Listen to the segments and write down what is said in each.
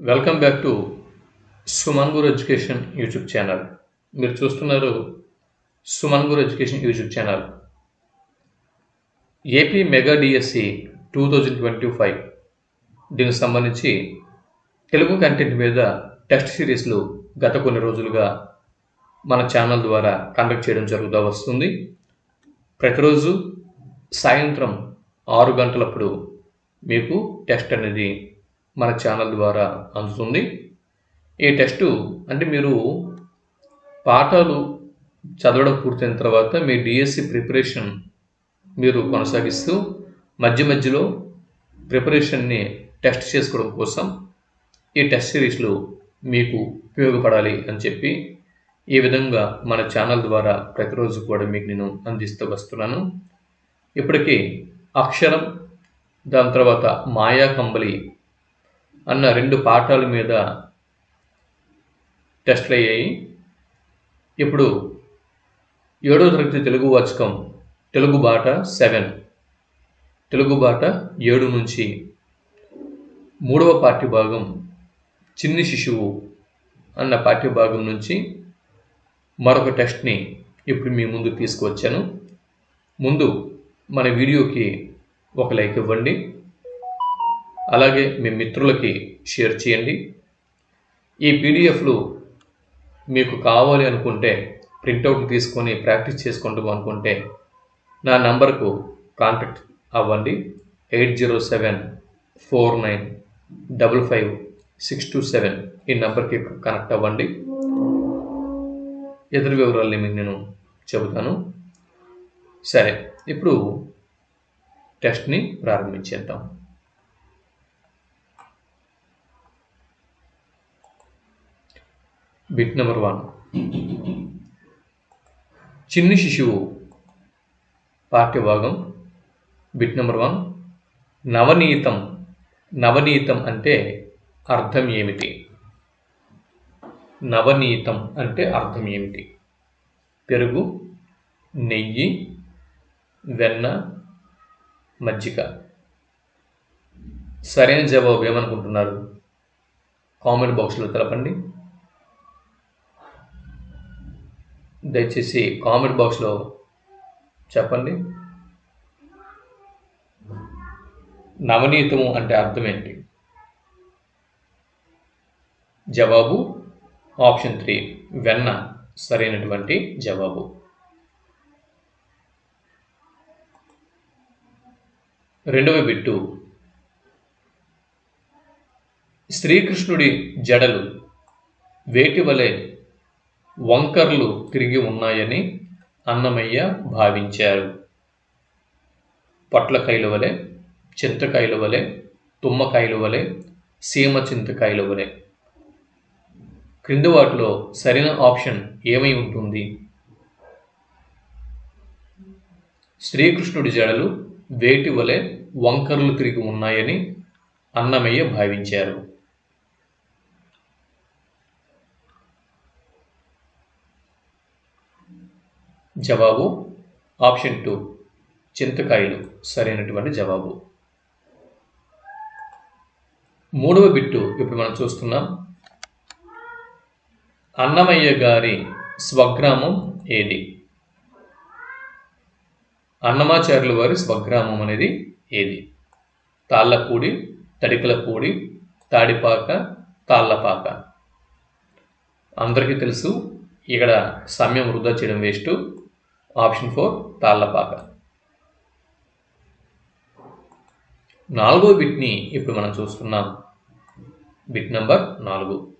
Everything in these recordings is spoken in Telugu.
Welcome back to Suman Guru education YouTube channel మీరు చూస్తున్నారు Suman Guru education YouTube channel AP mega DSC two thousand twenty five దీనికి సంబంధించి తెలుగు కంటెంట్ మీద టెస్ట్ సిరీస్లు గత కొన్ని రోజులుగా మన ఛానల్ ద్వారా కండక్ట్ చేయడం జరుగుతూ వస్తుంది. ప్రతిరోజు సాయంత్రం ఆరు గంటలప్పుడు మీకు టెస్ట్ అనేది మన ఛానల్ ద్వారా అందుతుంది. ఈ టెస్టు అంటే మీరు పాఠాలు చదవడం పూర్తయిన తర్వాత మీ డిఎస్సి ప్రిపరేషన్ మీరు కొనసాగిస్తూ మధ్య మధ్యలో ప్రిపరేషన్ని టెస్ట్ చేసుకోవడం కోసం ఈ టెస్ట్ సిరీస్లు మీకు ఉపయోగపడాలి అని చెప్పి ఈ విధంగా మన ఛానల్ ద్వారా ప్రతిరోజు కూడా మీకు నేను అందిస్తూ వస్తున్నాను. ఇప్పటికీ అక్షరం దాని తర్వాత మాయా కంబలి అన్న రెండు పాఠాల మీద టెస్ట్లు అయ్యాయి ఇప్పుడు ఏడో తరగతి తెలుగు వాచకం తెలుగు బాట సెవెన్. తెలుగు బాట ఏడు నుంచి మూడవ పాఠ్య భాగం చిన్ని శిశువు అన్న పాఠ్య భాగం నుంచి మరొక టెస్ట్ని ఇప్పుడు మీ ముందు తీసుకువచ్చాను. ముందు మన వీడియోకి ఒక లైక్ ఇవ్వండి. అలాగే మీ మిత్రులకి షేర్ చేయండి. ఈ పీడిఎఫ్లు మీకు కావాలి అనుకుంటే ప్రింటౌట్ తీసుకొని ప్రాక్టీస్ చేసుకుంటాం అనుకుంటే నా నంబర్కు కాంటాక్ట్ అవ్వండి. Eight zero seven four nine double five six two seven ఈ నెంబర్కి కనెక్ట్ అవ్వండి. ఇతర వివరాలని మీకు నేను చెబుతాను. సరే ఇప్పుడు టెస్ట్ని ప్రారంభించేద్దాం. బిట్ నెంబర్ వన్ చిన్ని శిశువు పాఠ్యభాగం. బిట్ నెంబర్ వన్ నవనీతం. నవనీతం అంటే అర్థం ఏమిటి? నవనీతం అంటే అర్థం ఏమిటి? పెరుగు నెయ్యి వెన్న మజ్జిగ. సరైన జవాబు ఏమనుకుంటున్నారు? కామెంట్ బాక్స్లో తెలపండి. దయచేసి కామెంట్ బాక్స్లో చెప్పండి. నవనీతము అంటే అర్థం ఏంటి జవాబు ఆప్షన్ త్రీ వెన్న సరైనటువంటి జవాబు. రెండవ బిట్టు శ్రీకృష్ణుడి జడలు వేటి వలె వంకర్లు తిరిగి ఉన్నాయని అన్నమయ్య భావించారు. పొట్లకాయల వలె చింతకాయల వలె తుమ్మకాయల వలె సీమ చింతకాయల వలె. క్రింది వాటిలో సరైన ఆప్షన్ ఏమై ఉంటుంది? శ్రీకృష్ణుడి జడలు వేటి వలె వంకర్లు తిరిగి ఉన్నాయని అన్నమయ్య భావించారు. జవాబు ఆప్షన్ టూ చింతకాయలు. సరైనటువంటి జవాబు. మూడవ బిట్టు ఇప్పుడు మనం చూస్తున్నాం. అన్నమయ్య గారి స్వగ్రామం ఏది? అన్నమాచార్యుల వారి స్వగ్రామం అనేది ఏది? తాళ్ళపూడి తడికలపూడి తాడిపాక తాళ్ళపాక. అందరికీ తెలుసు ఇక్కడ సమయం వృధా చేయడం వేస్ట్. ఆప్షన్ ఫోర్ తాళ్ళపాక నాలుగో బిట్ని ఇప్పుడు మనం చూస్తున్నాం. బిట్ నంబర్ నాలుగు.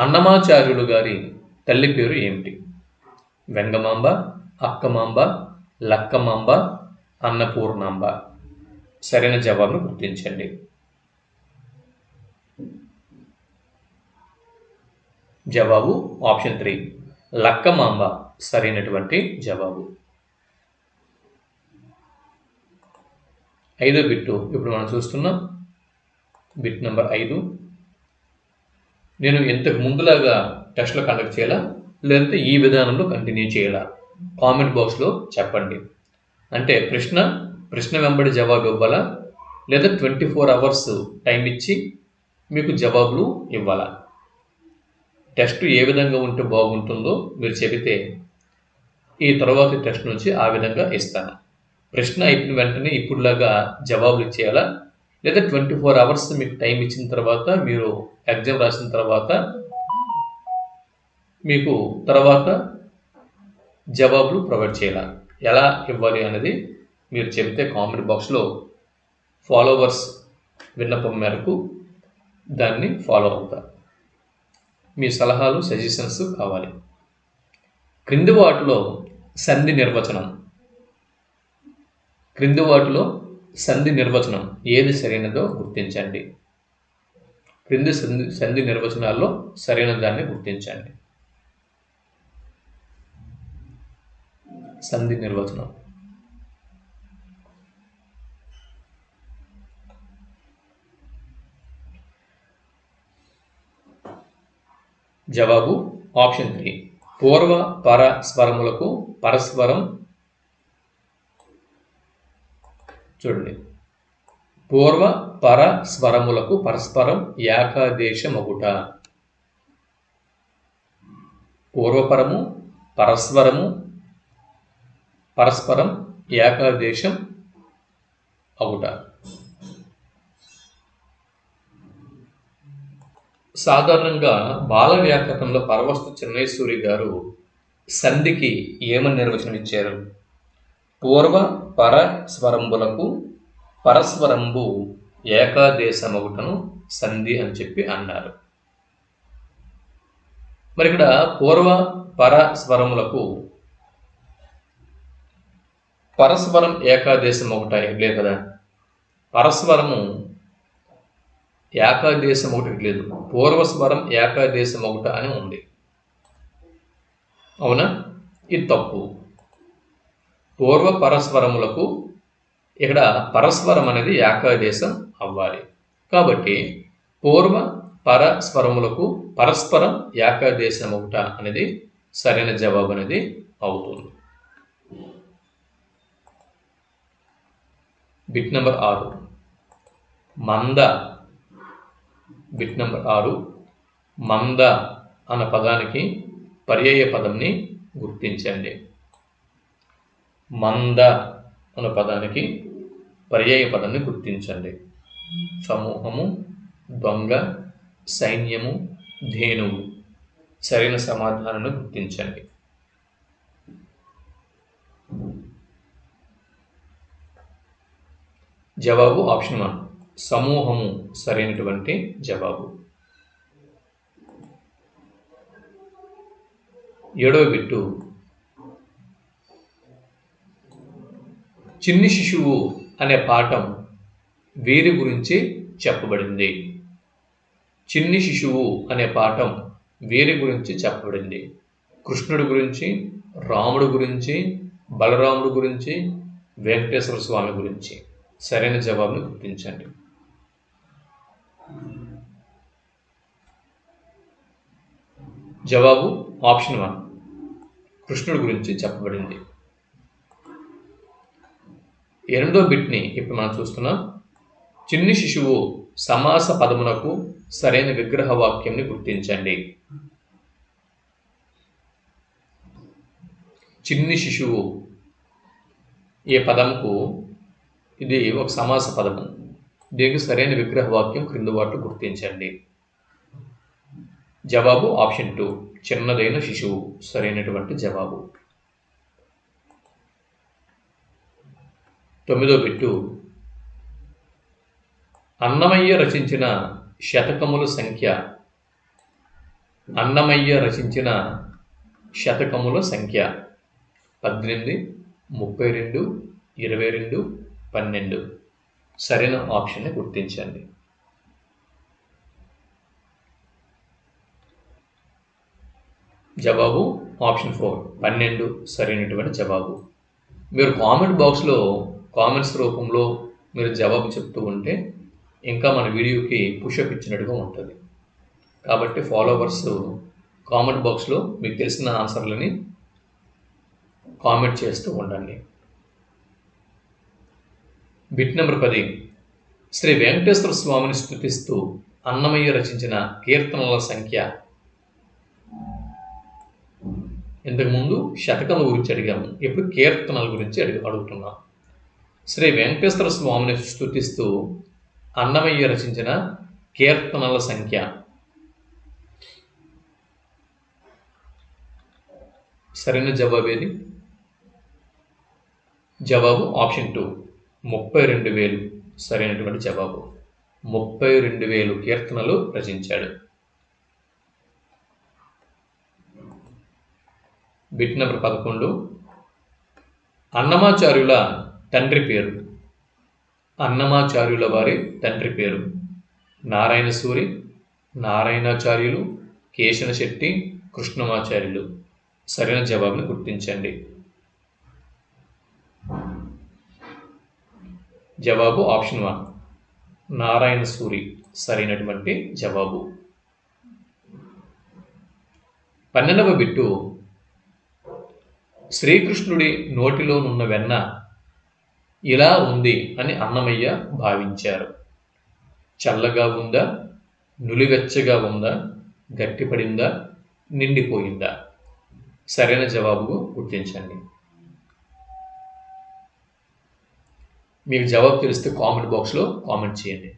అన్నమాచార్యుడు గారి తల్లి పేరు ఏమిటి? వెంగమాంబ అక్కమాంబ లక్కమాంబ అన్నపూర్ణాంబ. సరైన జవాబును గుర్తించండి. జవాబు ఆప్షన్ త్రీ. లక్కమాంబ. సరైనటువంటి జవాబు. ఐదో బిట్టు. ఇప్పుడు మనం చూస్తున్నాం బిట్ నెంబర్ ఐదు. నేను ఇంతకు ముందులాగా టెస్ట్లో కండక్ట్ చేయాలా? లేదంటే ఈ విధానంలో కంటిన్యూ చేయాలా? కామెంట్ బాక్స్లో చెప్పండి. అంటే ప్రశ్న ప్రశ్న వెంబడి జవాబు ఇవ్వాలా? లేదా ట్వంటీ ఫోర్ అవర్స్ టైం ఇచ్చి మీకు జవాబులు ఇవ్వాలా? టెస్ట్ ఏ విధంగా ఉంటే బాగుంటుందో మీరు చెబితే ఈ తర్వాతి టెస్ట్ నుంచి ఆ విధంగా ఇస్తాను. ప్రశ్న అయిపోయిన వెంటనే ఇప్పుడులాగా జవాబులు ఇచ్చేయాలా? లేదా ట్వంటీ ఫోర్ అవర్స్ మీకు టైం ఇచ్చిన తర్వాత మీరు ఎగ్జామ్ రాసిన తర్వాత మీకు తర్వాత జవాబులు ప్రొవైడ్ చేయాలా? ఎలా ఇవ్వాలి అనేది మీరు చెబితే కామెంట్ బాక్స్లో ఫాలోవర్స్ విన్నపం మేరకు దాన్ని ఫాలో అవుతా. మీ సలహాలు సజెషన్స్ కావాలి. క్రింది వాటిలో సంధి నిర్వచనం. క్రింది వాటిలో సంధి నిర్వచనం ఏది సరైనదో గుర్తించండి. క్రింది సంధి సంధి నిర్వచనాల్లో సరైన దాన్ని గుర్తించండి. సంధి నిర్వచనం. జవాబు ఆప్షన్ త్రీ. పూర్వ పర స్వరములకు పరస్పరం చూడండి. పూర్వ పర స్వరములకు పరస్పరం ఏకాదేశమగుట. పూర్వపరము పరస్వరము పరస్పరం ఏకాదేశం అవుట సాధారణంగా బాల వ్యాకరణంలో పరవస్తు చెన్నైసూరి గారు సంధికి ఏమని నిర్వచనం ఇచ్చారు? పూర్వ పర స్వరంబులకు పరస్వరంబు ఏకాదేశమగుటను సంధి అని చెప్పి అన్నారు. మరి ఇక్కడ పూర్వ పర స్వరములకు పరస్వరం ఏకాదేశం ఒకట లేదు కదా? పరస్వరము ఏకాదేశం ఒకటి లేదు. పూర్వస్వరం ఏకాదేశం ఒకట అని ఉంది. అవునా? ఇది తప్పు. పూర్వ పరస్వరములకు ఇక్కడ పరస్వరం అనేది ఏకాదేశం అవ్వాలి. కాబట్టి పూర్వ పరస్వరములకు పరస్పరం ఏకాదేశం ఒకట అనేది సరైన జవాబు అనేది అవుతుంది. బిట్ నెంబర్ ఆరు. మంద. బిట్ నెంబర్ ఆరు. మంద అన్న పదానికి పర్యాయ పదంని గుర్తించండి. మంద అన్న పదానికి పర్యాయ పదాన్ని గుర్తించండి. సమూహము దొంగ సైన్యము ధేనువు సరైన సమాధానాన్ని గుర్తించండి. జవాబు ఆప్షన్ వన్. సమూహము సరైనటువంటి జవాబు. ఏడవ బిట్టు చిన్ని శిశువు అనే పాఠం వీరి గురించి చెప్పబడింది. చిన్ని శిశువు అనే పాఠం వీరి గురించి చెప్పబడింది. కృష్ణుడి గురించి రాముడు గురించి బలరాముడు గురించి వెంకటేశ్వర స్వామి గురించి. సరైన జవాబును గుర్తించండి. జవాబు ఆప్షన్ వన్. కృష్ణుడి గురించి చెప్పబడింది. ఎనిమిదో బిట్ని ఇప్పుడు మనం చూస్తున్నాం. చిన్ని శిశువు సమాస పదమునకు సరైన విగ్రహ వాక్యంని గుర్తించండి. చిన్ని శిశువు ఏ పదంకు ఇది ఒక సమాస పదము. దీనికి సరైన విగ్రహ వాక్యం క్రింది వాటి గుర్తించండి. జవాబు ఆప్షన్ టూ. చిన్నదైన శిశువు. సరైనటువంటి జవాబు. తొమ్మిదో బిట్టు. అన్నమయ్య రచించిన శతకముల సంఖ్య. అన్నమయ్య రచించిన శతకముల సంఖ్య. పద్దెనిమిది ముప్పై రెండు ఇరవై రెండు పన్నెండు. సరైన ఆప్షన్ని గుర్తించండి. జవాబు ఆప్షన్ ఫోర్. పన్నెండు సరైనటువంటి జవాబు. మీరు కామెంట్ బాక్స్లో కామెంట్స్ రూపంలో మీరు జవాబు చెప్తూ ఉంటే ఇంకా మన వీడియోకి పుషప్ ఇచ్చినట్టుగా ఉంటుంది. కాబట్టి ఫాలోవర్స్ కామెంట్ బాక్స్లో మీకు తెలిసిన ఆన్సర్లని కామెంట్ చేస్తూ ఉండండి. బిట్ నెంబర్ పది. శ్రీ వెంకటేశ్వర స్వామిని స్థుతిస్తూ అన్నమయ్య రచించిన కీర్తనల సంఖ్య ఇంతకుముందు శతకముల గురించి అడిగాము. ఇప్పుడు కీర్తనల గురించి అడిగి అడుగుతున్నాం. శ్రీ వెంకటేశ్వర స్వామిని స్థుతిస్తూ అన్నమయ్య రచించిన కీర్తనల సంఖ్య. సరైన జవాబు ఏది? జవాబు ఆప్షన్ టూ. ముప్పై రెండు వేలు. సరైనటువంటి జవాబు. ముప్పై రెండు వేలు కీర్తనలు రచించాడు. బిట్ నెంబర్ పదకొండు. అన్నమాచార్యుల తండ్రి పేరు. అన్నమాచార్యుల వారి తండ్రి పేరు. నారాయణ సూరి నారాయణాచార్యులు కేశన శెట్టి కృష్ణమాచార్యులు. సరైన జవాబును గుర్తించండి. జవాబు ఆప్షన్ వన్. నారాయణ సూరి సరైనటువంటి జవాబు. పన్నెండవ బిట్టు శ్రీకృష్ణుడి నోటిలోనున్న వెన్న ఇలా ఉంది అని అన్నమయ్య భావించారు. చల్లగా ఉందా? నులివెచ్చగా ఉందా? గట్టిపడిందా? నిండిపోయిందా? సరైన జవాబు గుర్తించండి. మీకు జవాబు తెలిస్తే కామెంట్ బాక్స్లో కామెంట్ చేయండి.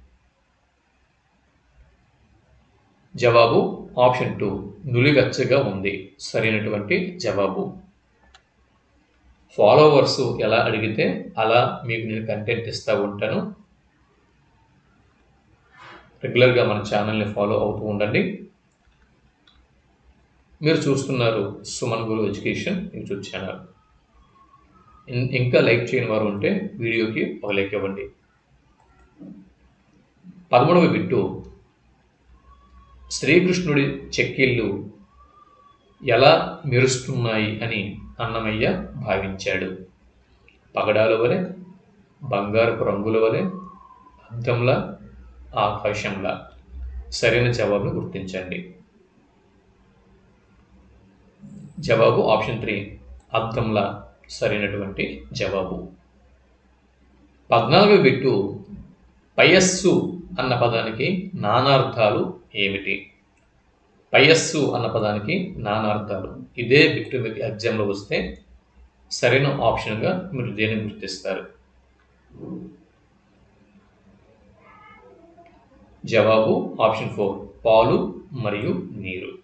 జవాబు ఆప్షన్ టూ. నులివెచ్చగా ఉంది. సరైనటువంటి జవాబు. ఫాలోవర్స్ ఎలా అడిగితే అలా మీకు నేను కంటెంట్ ఇస్తూ ఉంటాను. రెగ్యులర్గా మన ఛానల్ని ఫాలో అవుతూ ఉండండి. మీరు చూస్తున్నారు Suman Guru education YouTube channel ఇంకా లైక్ చేయని వారు ఉంటే వీడియోకి ఒక లైక్ ఇవ్వండి. పదమూడవ బిట్టు. శ్రీకృష్ణుడి చెక్కిళ్ళు ఎలా మెరుస్తున్నాయి అని అన్నమయ్య భావించాడు. పగడాల వలె బంగారపు రంగుల వలె అద్దంలా ఆకాశంలా సరైన జవాబును గుర్తించండి. జవాబు ఆప్షన్ త్రీ అద్దంలా సరైనటువంటి జవాబు. పద్నాలుగు బిట్టు పయస్సు అన్న పదానికి నానార్థాలు ఏమిటి? పయస్సు అన్న పదానికి నానార్థాలు. ఇదే బిట్టు మీద ఎగ్జామ్లో వస్తే సరైన ఆప్షన్గా మీరు దేన్ని గుర్తిస్తారు? జవాబు ఆప్షన్ ఫోర్ పాలు మరియు నీరు.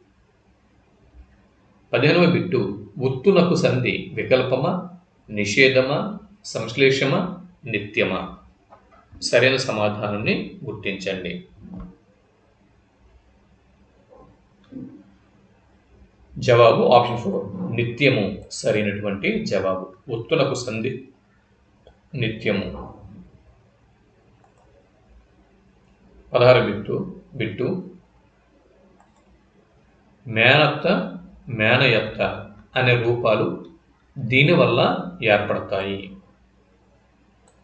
పదిహేనవ బిట్టు ఉత్తునకు సంధి వికల్పమా నిషేధమా సంశ్లేషమా నిత్యమా? సరైన సమాధానాన్ని గుర్తించండి. జవాబు ఆప్షన్ ఫోర్ నిత్యము సరైనటువంటి జవాబు. ఒత్తులకు సంధి నిత్యము. పదహారు బిట్టు బిట్టు. మేనత్త మేనయత్త అనే రూపాలు దీనివల్ల ఏర్పడతాయి.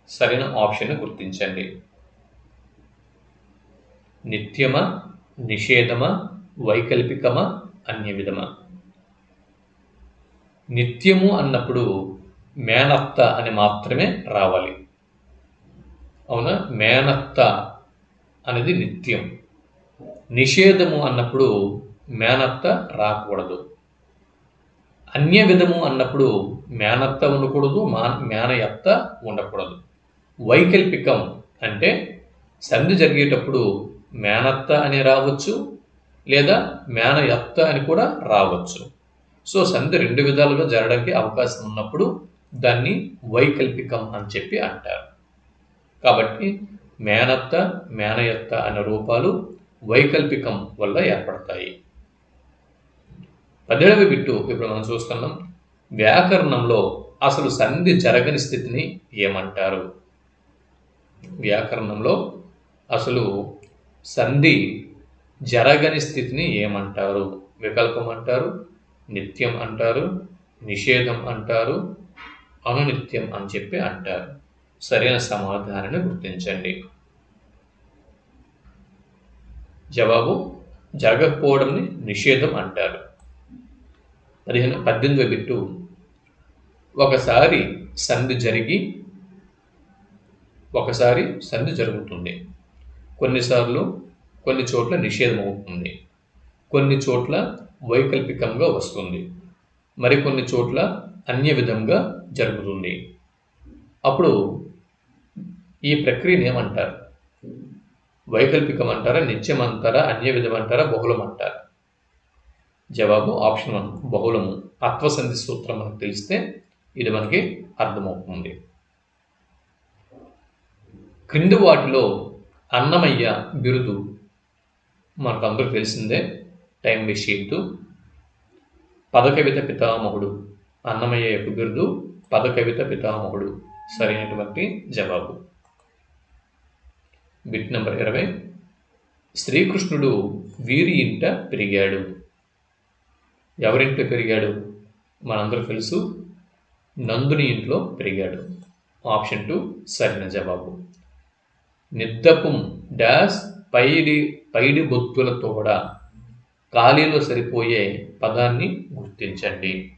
సరైన ఆప్షన్ గుర్తించండి. నిత్యమా నిషేధమా వైకల్పికమా అన్య విధమా నిత్యము అన్నప్పుడు మేనత్త అని మాత్రమే రావాలి. అవునా? మేనత్త అనేది నిత్యం. నిషేధము అన్నప్పుడు మేనత్త రాకూడదు. అన్య విధము అన్నప్పుడు మేనత్త ఉండకూడదు మా మేనయత్త ఉండకూడదు. వైకల్పికం అంటే సంధి జరిగేటప్పుడు మేనత్త అని రావచ్చు లేదా మేనయత్త అని కూడా రావచ్చు. సో సంధి రెండు విధాలుగా జరగడానికి అవకాశం ఉన్నప్పుడు దాన్ని వైకల్పికం అని చెప్పి అంటారు. కాబట్టి మేనత్త మేనయత్త అనే రూపాలు వైకల్పికం వల్ల ఏర్పడతాయి. పదిహేడవ బిట్టు ఇప్పుడు మనం చూస్తున్నాం. వ్యాకరణంలో అసలు సంధి జరగని స్థితిని ఏమంటారు? వ్యాకరణంలో అసలు సంధి జరగని స్థితిని ఏమంటారు? వికల్పం అంటారు నిత్యం అంటారు నిషేధం అంటారు అనునిత్యం అని చెప్పి అంటారు. సరైన సమాధానాన్ని గుర్తించండి. జవాబు జరగకపోవడంని నిషేధం అంటారు. పదిహేను పద్దెనిమిది బిట్టు. ఒకసారి సంధి జరిగి ఒకసారి సంధి జరుగుతుంది. కొన్నిసార్లు కొన్ని చోట్ల నిషేధం అవుతుంది. కొన్ని చోట్ల వైకల్పికంగా వస్తుంది. మరికొన్ని చోట్ల అన్య విధంగా జరుగుతుంది. అప్పుడు ఈ ప్రక్రియను ఏమంటారు? వైకల్పికం అంటారా నిత్యం అంటారా అన్య విధం అంటారా బహుళం అంటారు జవాబు ఆప్షన్ వన్ బహుళము. అత్వసంధి సూత్రం మనకు తెలిస్తే ఇది మనకి అర్థమవుతుంది. క్రింది వాటిలో అన్నమయ్య బిరుదు మనకు అందరూ తెలిసిందే. టైం విషీద్దు పదకవిత పితామహుడు అన్నమయ్య యొక్క బిరుదు పదకవిత పితామహుడు సరైనటువంటి జవాబు. బిట్ నెంబర్ ఇరవై. శ్రీకృష్ణుడు వీరి ఇంట పెరిగాడు. ఎవరింట్లో పెరిగాడు? మనందరూ తెలుసు. నందుని ఇంట్లో పెరిగాడు. ఆప్షన్ టూ సరైన జవాబు. నిద్దపుం డాష్ పైడి పైడి బొత్తుల తోడ ఖాళీలో సరిపోయే పదాన్ని గుర్తించండి.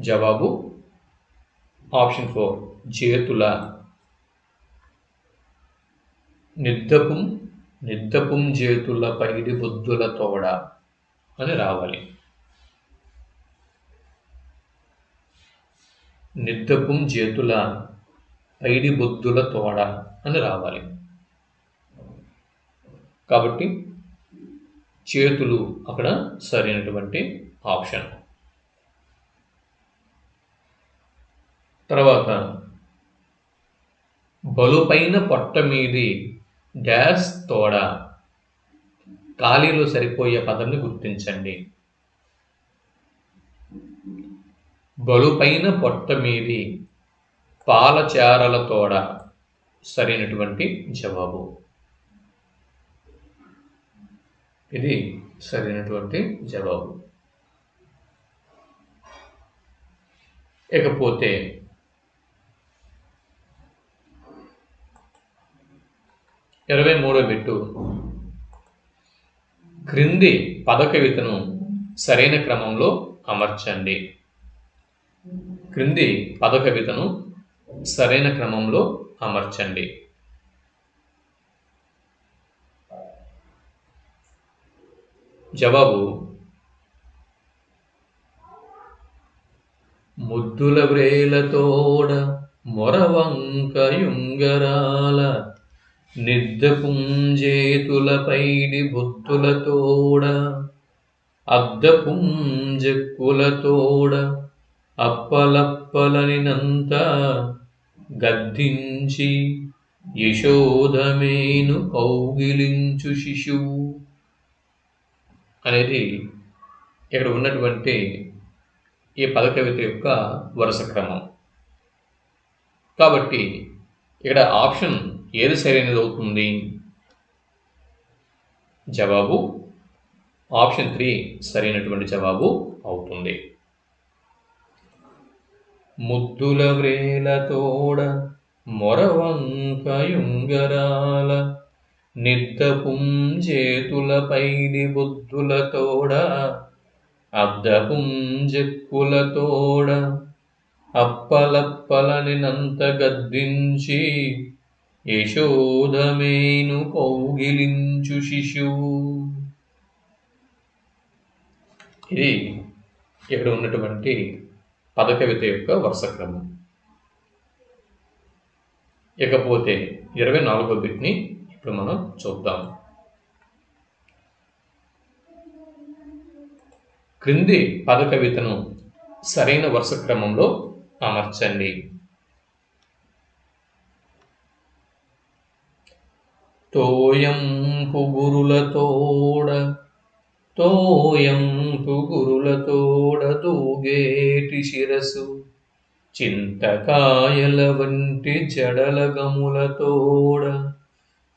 జవాబు ఆప్షన్ ఫోర్ చేతుల నిద్దపుం నిద్దపుం చేతుల పైడి బొద్దుల తోడ అని రావాలి. నిద్దపుం చేతుల ఐడి బొద్దుల తోడ అని రావాలి. కాబట్టి చేతులు అక్కడ సరైనటువంటి ఆప్షన్. తర్వాత బలుపైన పొట్ట మీది డ్యాష్ తోడ ఖాళీలో సరిపోయే పదాన్ని గుర్తించండి. బలుపైన పొట్ట మీది పాలచారల తోడ సరైనటువంటి జవాబు. ఇది సరైనటువంటి జవాబు. ఇకపోతే ఇరవై మూడో బిట్టు. క్రింది పదకవితను సరైన క్రమంలో అమర్చండి. క్రింది పదకవితను సరైన క్రమంలో అమర్చండి. జవాబు ముద్దుల వ్రేలతోడ మొరవంకయుంగరాల నిద్దపుంజేతుల పైడి బుద్ధులతోడ అద్దపుంజక్కులతోడ అప్పలప్పలనినంత గద్దించి యశోధమేను కౌగిలించు శిశువు. అనేది ఇక్కడ ఉన్నటువంటి ఈ పదకవిత యొక్క వరుస క్రమం. కాబట్టి ఇక్కడ ఆప్షన్ ఏది సరైనది అవుతుంది? జవాబు. ఆప్షన్ త్రీ సరైనటువంటి జవాబు అవుతుంది. ముద్దుల వ్రేలతోడ మొరవంకయుంగరాల నిద్దపుంజేతుల పైడి బుద్ధులతోడ అప్పలప్పలని అప్పలప్పలనినంత గద్దించి యశోధమేను కౌగిలించు శిశువు. ఇది ఇక్కడ ఉన్నటువంటి పదకవిత యొక్క వరుస క్రమం. ఇకపోతే ఇరవై నాలుగో బిట్ని ఇప్పుడు మనం చూద్దాం. క్రింది పదకవితను సరైన వరుస క్రమంలో అమర్చండి. తోయంపు గురులతోడ తోయంపు గురులతోడ తూగేటి శిరసు? చింతకాయల వంటి జడల గములతోడ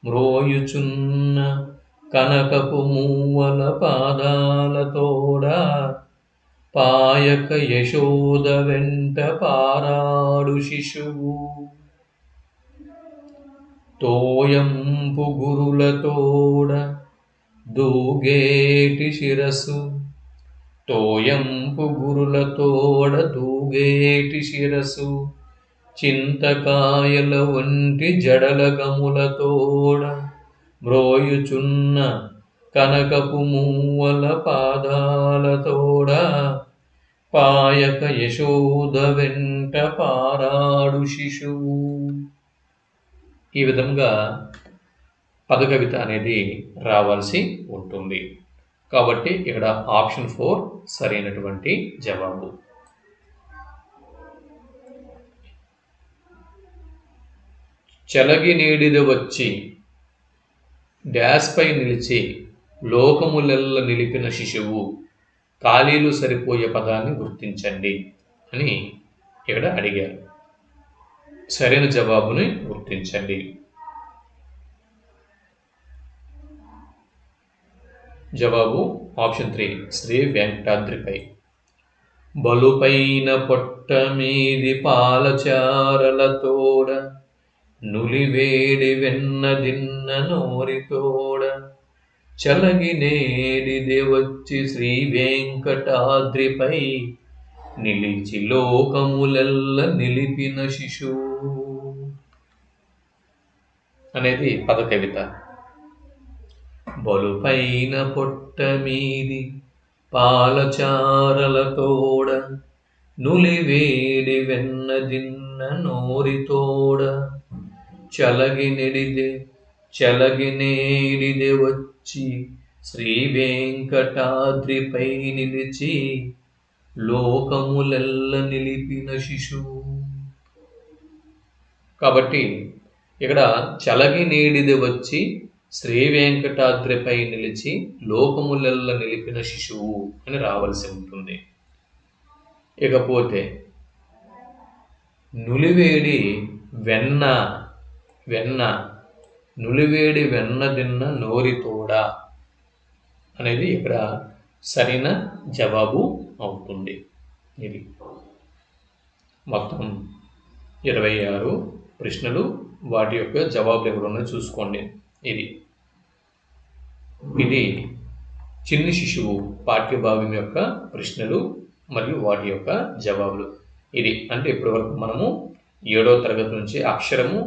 మ్రోయుచున్న కనకపు మూవల పాదాలతోడ పాయక యశోద వెంట పారాడు శిశువు. తోయంపు గురులతోడ దూగేటి శిరసు. తోయంపు గురులతోడ దూగేటి శిరసు చింతకాయల వంటి జడల గములతోడ మ్రోయుచున్న కనకపు మూవల పాదాలతోడ పాయక యశోద వెంట పారాడు శిశువు. ఈ విధంగా పదకవిత అనేది రావాల్సి ఉంటుంది. కాబట్టి ఇక్కడ ఆప్షన్ ఫోర్ సరైనటువంటి జవాబు. చెలగి నీడిద వచ్చి డ్యాష్పై నిలిచి లోకములెల్ల నిలిపిన శిశువు ఖాళీలు సరిపోయే పదాన్ని గుర్తించండి అని ఇక్కడ అడిగారు. సరైన జవాబుని గుర్తించండి. జవాబు ఆప్షన్ త్రీ శ్రీ వెంకటాద్రిపై. బలుపైన పొట్ట మీది పాలచారలతోడ నులివేడి వెన్నదిన్న నోరితోడ చలగి నేడిదే వచ్చి శ్రీ వెంకటాద్రిపై నిలిచి లోకములెల్ల నిలిపిన శిశువు. అనేది పద కవిత బలుపైన పొట్ట మీది పాలచారలతోడ నులివేడి వెన్నదిన్న నోరితోడ చలగి నెడిదే చలగి నేడిదే వచ్చి శ్రీ వెంకటాద్రిపై నిలిచి లోకములెల్ల నిలిపిన శిశువు. కాబట్టి ఇక్కడ చలగి నేడిది వచ్చి శ్రీ వెంకటాద్రిపై నిలిచి లోకములెల్ల నిలిపిన శిశువు అని రావాల్సి ఉంటుంది. ఇకపోతే నులివేడి వెన్న వెన్న నులివేడి వెన్న తిన్న నోరితోడ అనేది ఇక్కడ సరైన జవాబు అవుతుంది. ఇది మొత్తం ఇరవై ఆరు ప్రశ్నలు. వాటి యొక్క జవాబులు ఎవరున్నాయో చూసుకోండి. ఇది. ఇది చిన్ని శిశువు పాఠ్యభాగం యొక్క ప్రశ్నలు మరియు వాటి యొక్క జవాబులు. ఇది అంటే ఇప్పటివరకు మనము ఏడో తరగతి నుంచి అక్షరము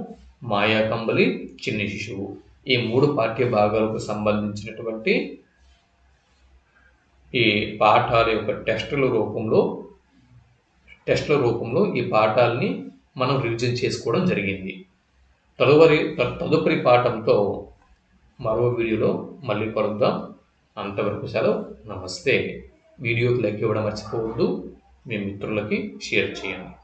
మాయా కంబలి చిన్ని శిశువు ఈ మూడు పాఠ్య భాగాలకు సంబంధించినటువంటి ఈ పాఠాల యొక్క టెస్టుల రూపంలో టెస్టుల రూపంలో ఈ పాఠాలని మనం రివిజన్ చేసుకోవడం జరిగింది. తదుపరి తదుపరి పాఠంతో మరో వీడియోలో మళ్ళీ కలుద్దాం. అంతవరకు సెలవు. నమస్తే. వీడియోకి లైక్ ఇవ్వడం మర్చిపోవద్దు. మీ మిత్రులకి షేర్ చేయండి.